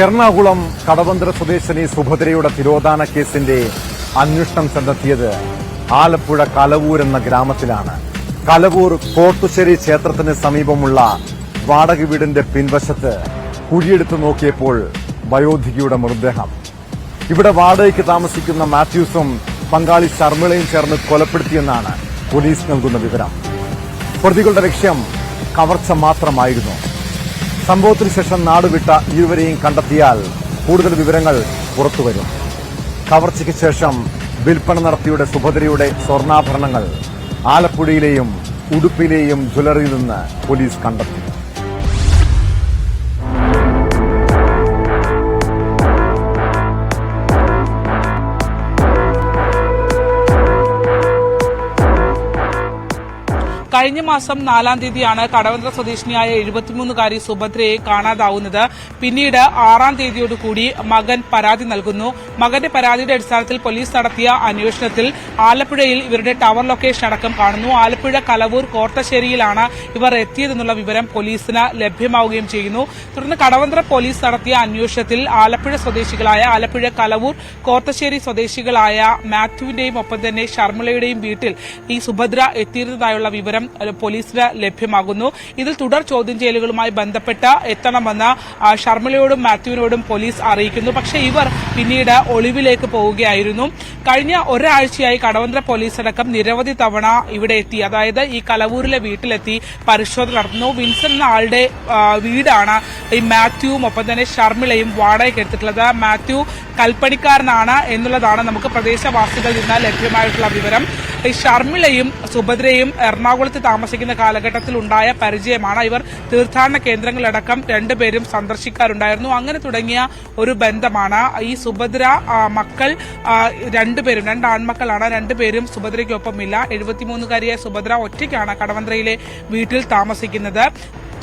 എറണാകുളം കടവന്ത്ര സ്വദേശിനി സുഭദ്രയുടെ തിരോധാന കേസിന്റെ അന്വേഷണം ചെന്നെത്തിയത് ആലപ്പുഴ കലവൂർ എന്ന ഗ്രാമത്തിലാണ്. കലവൂർ കോട്ടുശ്ശേരി ക്ഷേത്രത്തിന് സമീപമുള്ള വാടക വീടിന്റെ പിൻവശത്ത് കുഴിയെടുത്ത് നോക്കിയപ്പോൾ വയോധികയുടെ മൃതദേഹം. ഇവിടെ വാടകയ്ക്ക് താമസിക്കുന്ന മാത്യൂസും പങ്കാളി ശർമ്മിളയും ചേർന്ന് കൊലപ്പെടുത്തിയെന്നാണ് പോലീസ് നൽകുന്ന വിവരം. പ്രതികളുടെ ലക്ഷ്യം കവർച്ച മാത്രമായിരുന്നു. സംഭവത്തിന് ശേഷം നാടുവിട്ട ഇരുവരെയും കണ്ടെത്തിയാൽ കൂടുതൽ വിവരങ്ങൾ പുറത്തുവരും. കവർച്ചയ്ക്ക് ശേഷം വിൽപ്പന നടത്തിയുടെ സുഭദ്രയുടെ സ്വർണാഭരണങ്ങൾ ആലപ്പുഴയിലെയും ഉടുപ്പിലെയും ജ്വല്ലറിയിൽ നിന്ന് പോലീസ് കണ്ടെത്തി. കഴിഞ്ഞ മാസം നാലാം തീയതിയാണ് കടവന്ത്ര സ്വദേശിനിയായ എഴുപത്തിമൂന്നുകാരി സുഭദ്രയെ കാണാതാവുന്നത്. പിന്നീട് ആറാം തീയതിയോടുകൂടി മകൻ പരാതി നൽകുന്നു. മകന്റെ പരാതിയുടെ അടിസ്ഥാനത്തിൽ പോലീസ് നടത്തിയ അന്വേഷണത്തിൽ ആലപ്പുഴയിൽ ഇവരുടെ ടവർ ലൊക്കേഷൻ അടക്കം കാണുന്നു. ആലപ്പുഴ കലവൂർ കോർത്തശ്ശേരിയിലാണ് ഇവർ എത്തിയതെന്നുള്ള വിവരം പോലീസിന് ലഭ്യമാവുകയും ചെയ്യുന്നു. തുടർന്ന് കടവന്ത്ര പോലീസ് നടത്തിയ അന്വേഷണത്തിൽ ആലപ്പുഴ സ്വദേശികളായ ആലപ്പുഴ കലവൂർ കോർത്തശ്ശേരി സ്വദേശികളായ മാത്യുവിന്റെയും ഒപ്പം തന്നെ ഷർമിളയുടെയും വീട്ടിൽ ഈ സുഭദ്ര എത്തിയിരുന്നതായുള്ള വിവരം പോലീസിന് ലഭ്യമാകുന്നു. ഇതിൽ തുടർ ചോദ്യം ചെയ്യലുകളുമായി ബന്ധപ്പെട്ട എത്തണമെന്ന് ഷർമിളയോടും മാത്യുവിനോടും പോലീസ് അറിയിക്കുന്നു. പക്ഷേ ഇവർ പിന്നീട് ഒളിവിലേക്ക് പോവുകയായിരുന്നു. കഴിഞ്ഞ ഒരാഴ്ചയായി കടവന്ത്ര പോലീസ് അടക്കം നിരവധി തവണ ഇവിടെ എത്തി. അതായത് ഈ കലവൂരിലെ വീട്ടിലെത്തി പരിശോധന നടത്തുന്നു. വിൻസൻ എന്ന ആളുടെ വീടാണ് ഈ മാത്യുവും ഒപ്പം തന്നെ ഷർമിളയും വാടകയ്ക്ക് എടുത്തിട്ടുള്ളത്. മാത്യു കൽപ്പണിക്കാരനാണ് എന്നുള്ളതാണ് നമുക്ക് പ്രദേശവാസികളിൽ നിന്ന് ലഭ്യമായിട്ടുള്ള വിവരം. ഈ ഷർമിളയും സുഭദ്രയും എറണാകുളത്ത് താമസിക്കുന്ന കാലഘട്ടത്തിൽ ഉണ്ടായ പരിചയമാണ്. ഇവർ തീർത്ഥാടന കേന്ദ്രങ്ങളടക്കം രണ്ടുപേരും സന്ദർശിക്കാറുണ്ടായിരുന്നു. അങ്ങനെ തുടങ്ങിയ ഒരു ബന്ധമാണ്. ഈ സുഭദ്ര മക്കൾ രണ്ടുപേരും രണ്ട് ആൺമക്കളാണ്. രണ്ടുപേരും സുഭദ്രയ്ക്കൊപ്പമില്ല. എഴുപത്തിമൂന്നുകാരിയായ സുഭദ്ര ഒറ്റയ്ക്കാണ് കടവന്ത്രയിലെ വീട്ടിൽ താമസിക്കുന്നത്.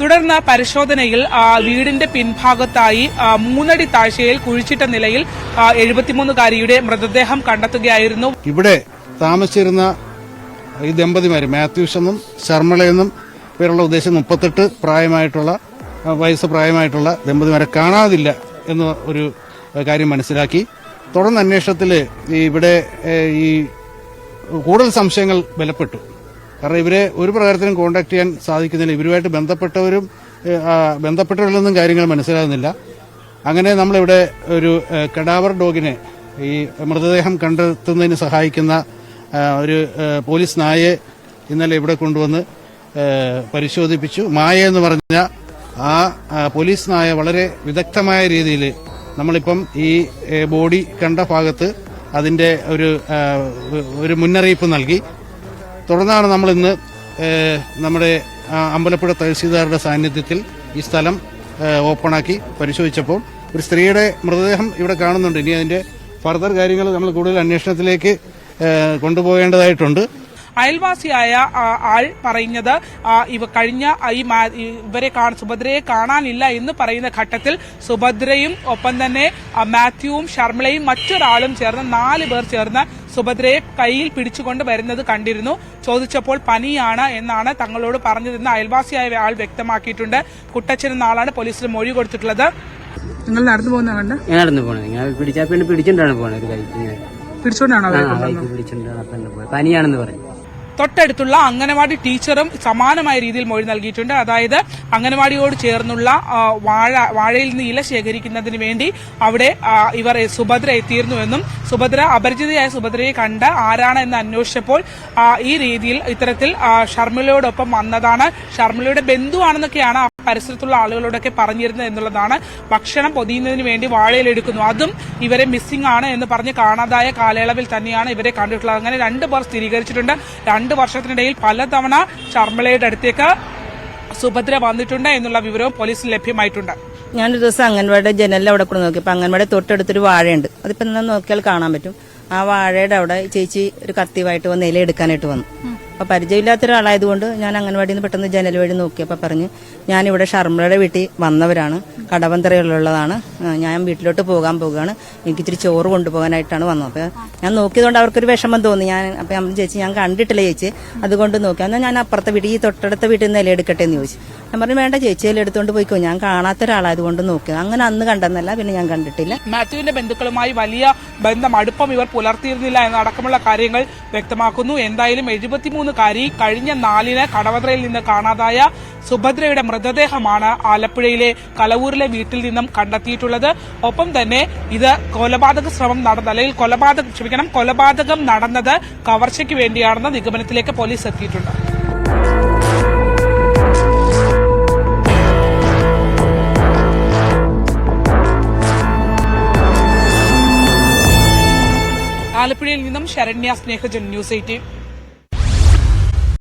തുടർന്ന് പരിശോധനയിൽ വീടിന്റെ പിൻഭാഗത്തായി മൂന്നടി താഴ്ചയിൽ കുഴിച്ചിട്ട നിലയിൽ എഴുപത്തിമൂന്നുകാരിയുടെ മൃതദേഹം കണ്ടെത്തുകയായിരുന്നു. ഇവിടെ താമസിച്ചിരുന്ന ഈ ദമ്പതിമാർ മാത്യൂസ് എന്നും ശർമ്മള എന്നും പേരുള്ള ഉദ്ദേശം മുപ്പത്തെട്ട് പ്രായമായിട്ടുള്ള വയസ്സ് പ്രായമായിട്ടുള്ള ദമ്പതിമാരെ കാണാതില്ല എന്ന ഒരു കാര്യം മനസ്സിലാക്കി. തുടർന്ന് അന്വേഷണത്തിൽ ഇവിടെ ഈ കൂടുതൽ സംശയങ്ങൾ ബലപ്പെട്ടു. കാരണം ഇവരെ ഒരു പ്രകാരത്തിനും കോണ്ടാക്ട് ചെയ്യാൻ സാധിക്കുന്നില്ല. ഇവരുമായിട്ട് ബന്ധപ്പെട്ടവരും ബന്ധപ്പെട്ടവരിലൊന്നും കാര്യങ്ങൾ മനസ്സിലാകുന്നില്ല. അങ്ങനെ നമ്മളിവിടെ ഒരു കടാവർ ഡോഗിനെ ഈ മൃതദേഹം കണ്ടെത്തുന്നതിന് സഹായിക്കുന്ന ഒരു പോലീസ് നായയെ ഇന്നലെ ഇവിടെ കൊണ്ടുവന്ന് പരിശോധിപ്പിച്ചു. മായ എന്ന് പറഞ്ഞ ആ പോലീസ് നായ വളരെ വിദഗ്ധമായ രീതിയിൽ നമ്മളിപ്പം ഈ ബോഡി കണ്ട ഭാഗത്ത് അതിന്റെ ഒരു ഒരു മുന്നറിയിപ്പ് നൽകി. തുടർന്നാണ് നമ്മൾ ഇന്ന് നമ്മുടെ അമ്പലപ്പുഴ തഹസീൽദാരുടെ സാന്നിധ്യത്തിൽ ഈ സ്ഥലം ഓപ്പണാക്കി പരിശോധിച്ചപ്പോൾ ഒരു സ്ത്രീയുടെ മൃതദേഹം ഇവിടെ കാണുന്നുണ്ട്. ഇനി അതിന്റെ ഫർദർ കാര്യങ്ങൾ നമ്മൾ കൂടുതൽ അന്വേഷണത്തിലേക്ക് കൊണ്ടുപോകേണ്ടതായിട്ടുണ്ട്. അയൽവാസിയായ ആൾ പറയുന്നത് ഇവ കഴിഞ്ഞ ഈ ഇവരെ കാണ- സുഭദ്രയെ കാണാനില്ല എന്ന് പറയുന്ന ഘട്ടത്തിൽ സുഭദ്രയും ഒപ്പം തന്നെ മാത്യുവും ശർമ്മളയും മറ്റൊരാളും ചേർന്ന് നാല് പേർ ചേർന്ന് സുഭദ്രയെ കയ്യിൽ പിടിച്ചുകൊണ്ട് വരുന്നത് കണ്ടിരുന്നു. ചോദിച്ചപ്പോൾ പനിയാണ് എന്നാണ് തങ്ങളോട് പറഞ്ഞതെന്ന് അയൽവാസിയായ ആൾ വ്യക്തമാക്കിയിട്ടുണ്ട്. കുട്ടച്ചൻ എന്ന ആളാണ് പോലീസിന് മൊഴി കൊടുത്തിട്ടുള്ളത്. നിങ്ങൾ നടന്നു പോകുന്ന കണ്ട്? ഞാൻ നടന്നു പോണത് ഞാൻ പിടിച്ചാ പിന്നെ പിടിച്ചിട്ടാണ് പോണത്. പിടിച്ചോണ്ടാണോ പനിയാണെന്ന് പറഞ്ഞു. തൊട്ടടുത്തുള്ള അംഗനവാടി ടീച്ചറും സമാനമായ രീതിയിൽ മൊഴി നൽകിയിട്ടുണ്ട്. അതായത് അംഗനവാടിയോട് ചേർന്നുള്ള വാഴ വാഴയിൽ നിന്ന് ഇല ശേഖരിക്കുന്നതിന് വേണ്ടി അവിടെ ഇവർ സുഭദ്ര എത്തിയിരുന്നുവെന്നും സുഭദ്ര അപരിചിതയായ സുഭദ്രയെ കണ്ട് ആരാണ് എന്ന് അന്വേഷിച്ചപ്പോൾ ഈ രീതിയിൽ ഇത്തരത്തിൽ ഷർമിളയോടൊപ്പം വന്നതാണ്. ഷർമിളയുടെ ബന്ധുവാണെന്നൊക്കെയാണ് പരിസരത്തുള്ള ആളുകളോടൊക്കെ പറഞ്ഞിരുന്നത് എന്നുള്ളതാണ്. ഭക്ഷണം പൊതിയുന്നതിന് വേണ്ടി വാഴയിലെടുക്കുന്നു അതും ഇവരെ മിസ്സിംഗ് ആണ് എന്ന് പറഞ്ഞ് കാണാതായ കാലയളവിൽ തന്നെയാണ് ഇവരെ കണ്ടിട്ടുള്ളത്. അങ്ങനെ രണ്ട് പേർ സ്ഥിരീകരിച്ചിട്ടുണ്ട്. രണ്ട് വർഷത്തിനിടയിൽ പലതവണ ശർമ്മളയുടെ അടുത്തേക്ക് സുഭദ്ര വന്നിട്ടുണ്ട് എന്നുള്ള വിവരവും പോലീസിന് ലഭ്യമായിട്ടുണ്ട്. ഞാനൊരു ദിവസം അംഗൻവാടിയുടെ ജനലിൽ അവിടെ കൂടെ നോക്കി. അപ്പൊ അംഗൻവാടി തൊട്ടടുത്തൊരു വാഴയുണ്ട്. അതിപ്പോ നോക്കിയാൽ കാണാൻ പറ്റും. ആ വാഴയുടെ അവിടെ ചേച്ചി ഒരു കത്തിയുമായിട്ട് വന്ന് ഇല എടുക്കാനായിട്ട് വന്നു. അപ്പൊ പരിചയമില്ലാത്ത ഒരാളായതുകൊണ്ട് ഞാൻ അംഗൻവാടിയിൽ നിന്ന് പെട്ടെന്ന് ജനൽ വഴി നോക്കിയപ്പോൾ പറഞ്ഞ് ഞാനിവിടെ ഷർമ്മയുടെ വീട്ടിൽ വന്നവരാണ്. കടവന്തറയിലുള്ളതാണ് ഞാൻ വീട്ടിലോട്ട് പോകാൻ പോവുകയാണ്. എനിക്ക് ചോറ് കൊണ്ടുപോകാനായിട്ടാണ് വന്നത്. അപ്പൊ ഞാൻ നോക്കിയതുകൊണ്ട് അവർക്കൊരു വിഷമം തോന്നി. ഞാൻ അപ്പൊ നമ്മൾ ചേച്ചി ഞാൻ കണ്ടിട്ടില്ല ചേച്ചി. അതുകൊണ്ട് നോക്കി. എന്നാൽ ഞാൻ അപ്പുറത്തെ വീട്ടിൽ ഈ തൊട്ടടുത്ത വീട്ടിൽ നിന്ന് ഇല എടുക്കട്ടെ? എന്ന് ചോദിച്ചു. ഞാൻ പറഞ്ഞു വേണ്ട ചേച്ചിയെ എടുത്തോണ്ട് പോയിക്കോ. ഞാൻ കാണാത്ത ഒരാളായതുകൊണ്ട് നോക്കി അങ്ങനെ അന്ന് കണ്ടെന്നല്ല പിന്നെ ഞാൻ കണ്ടിട്ടില്ല. മാത്യുവിന്റെ ബന്ധുക്കളുമായി വലിയ ബന്ധം അടുപ്പം ഇവർ പുലർത്തിയിരുന്നില്ല എന്നടക്കമുള്ള കാര്യങ്ങൾ വ്യക്തമാക്കുന്നു. എന്തായാലും എഴുപത്തിമൂന്ന് കാരി കഴിഞ്ഞ നാലിന് കടവത്രയിൽ നിന്ന് കാണാതായ സുഭദ്രയുടെ മൃതദേഹമാണ് ആലപ്പുഴയിലെ കലവൂരിലെ വീട്ടിൽ നിന്നും കണ്ടെത്തിയിട്ടുള്ളത്. ഒപ്പം തന്നെ ഇത് കൊലപാതക ശ്രമം നടന്ന അല്ലെങ്കിൽ കൊലപാതകം ക്ഷമിക്കണം കൊലപാതകം നടന്നത് കവർച്ചയ്ക്ക് വേണ്ടിയാണെന്ന നിഗമനത്തിലേക്ക് പോലീസ് എത്തിയിട്ടുണ്ട്. നിന്നും ശരണ്യ സ്നേഹജൻ ന്യൂസ് എയ്റ്റീൻ.